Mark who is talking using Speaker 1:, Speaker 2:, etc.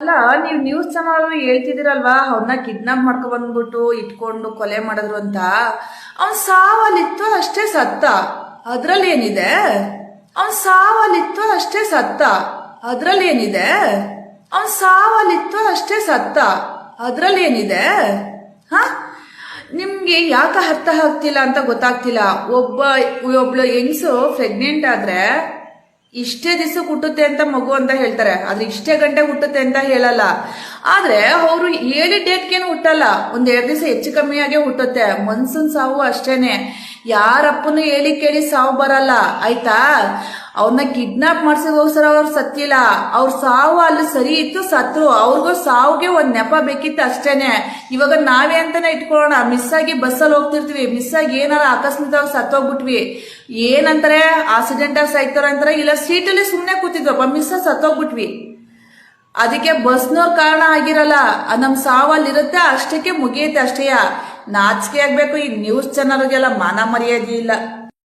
Speaker 1: ಅಲ್ಲ, ನೀವು news channel ಹೇಳ್ತಿದ್ದೀರಲ್ವಾ? ಅವ್ರನ್ನ ಕಿಡ್ನಾಪ್ ಮಾಡ್ಕೊ ಬಂದ್ಬಿಟ್ಟು ಇಟ್ಕೊಂಡು ಕೊಲೆ ಮಾಡಿದ್ರು ಅಂತ. ಅವ್ನ್ ಸಾವಲ್ಲಿತ್ತು ಅಷ್ಟೇ ಸತ್ತ. ಅದ್ರಲ್ಲಿ ಏನಿದೆ ಅವ್ನ್ ಸಾವಲ್ಲಿತ್ತು ಅಷ್ಟೇ ಸತ್ತ. ಅದ್ರಲ್ಲಿ ಏನಿದೆ ಅವ್ನ್ ಸಾವಲ್ಲಿತ್ತು ಅಷ್ಟೇ ಸತ್ತ. ಅದ್ರಲ್ಲಿ ಏನಿದೆ ಹ? ನಿಮ್ಗೆ ಯಾಕೆ ಅರ್ಥ ಆಗ್ತಿಲ್ಲ ಅಂತ ಗೊತ್ತಾಗ್ತಿಲ್ಲ. ಒಬ್ಬ, ಒಬ್ಳು ಹೆಂಗ್ಸು ಪ್ರೆಗ್ನೆಂಟ್ ಆದ್ರೆ ಇಷ್ಟೇ ದಿವಸ ಹುಟ್ಟುತ್ತೆ ಅಂತ ಮಗು ಅಂತ ಹೇಳ್ತಾರೆ. ಆದ್ರೆ ಇಷ್ಟೇ ಗಂಟೆ ಹುಟ್ಟುತ್ತೆ ಅಂತ ಹೇಳಲ್ಲ. ಆದ್ರೆ ಅವರು ಹೇಳಿ ಡೇಟ್ಗೇನು ಹುಟ್ಟಲ್ಲ. ಒಂದ್ ಎರಡು ದಿವಸ ಹೆಚ್ಚು ಕಮ್ಮಿಯಾಗೆ ಹುಟ್ಟುತ್ತೆ. ಮನ್ಸನ್ ಸಾವು ಅಷ್ಟೇನೆ. ಯಾರಪ್ಪನು ಹೇಳಿ ಕೇಳಿ ಸಾವು ಬರಲ್ಲ, ಆಯ್ತಾ? ಅವ್ರನ್ನ ಕಿಡ್ನಾಪ್ ಮಾಡ್ಸೋಗೋಸ್ಕರ ಅವ್ರು ಸತ್ತಿಲ್ಲ. ಅವ್ರ ಸಾವು ಅಲ್ಲಿ ಸರಿ ಇತ್ತು, ಸತ್ರು ಅವ್ರಿಗೂ ಸಾವುಗೆ ಒಂದ್ ನೆಪ ಬೇಕಿತ್ತು ಅಷ್ಟೇನೆ. ಇವಾಗ ನಾವೇ ಅಂತಾನೆ ಇಟ್ಕೊಳ್ಳೋಣ. ಮಿಸ್ ಆಗಿ ಬಸ್ಸಲ್ಲಿ ಹೋಗ್ತಿರ್ತೀವಿ. ಮಿಸ್ ಆಗಿ ಏನಾರ ಆಕಸ್ಮಿಕವಾಗಿ ಸತ್ತೋಗ್ಬಿಟ್ವಿ. ಏನಂತಾರೆ? ಆಕ್ಸಿಡೆಂಟ್ ಆಗಿ ಸಾಯ್ತಾರ ಅಂತಾರೆ. ಇಲ್ಲ ಸೀಟಲ್ಲಿ ಸುಮ್ಮನೆ ಕೂತಿದ್ವಪ್ಪ ಮಿಸ್ ಸತ್ತೋಗ್ಬಿಟ್ವಿ. ಅದಕ್ಕೆ ಬಸ್ನವ್ರ ಕಾರಣ ಆಗಿರಲ್ಲ. ನಮ್ ಸಾವಲ್ಲಿರುತ್ತೆ ಅಷ್ಟಕ್ಕೆ ಮುಗಿಯುತ್ತೆ ಅಷ್ಟೇಯ. ನಾಚಿಕೆ ಆಗ್ಬೇಕು. ಈ ನ್ಯೂಸ್ ಚಾನಲ್ಗೆಲ್ಲ ಮಾನ ಮರ್ಯಾದೆ ಇಲ್ಲ.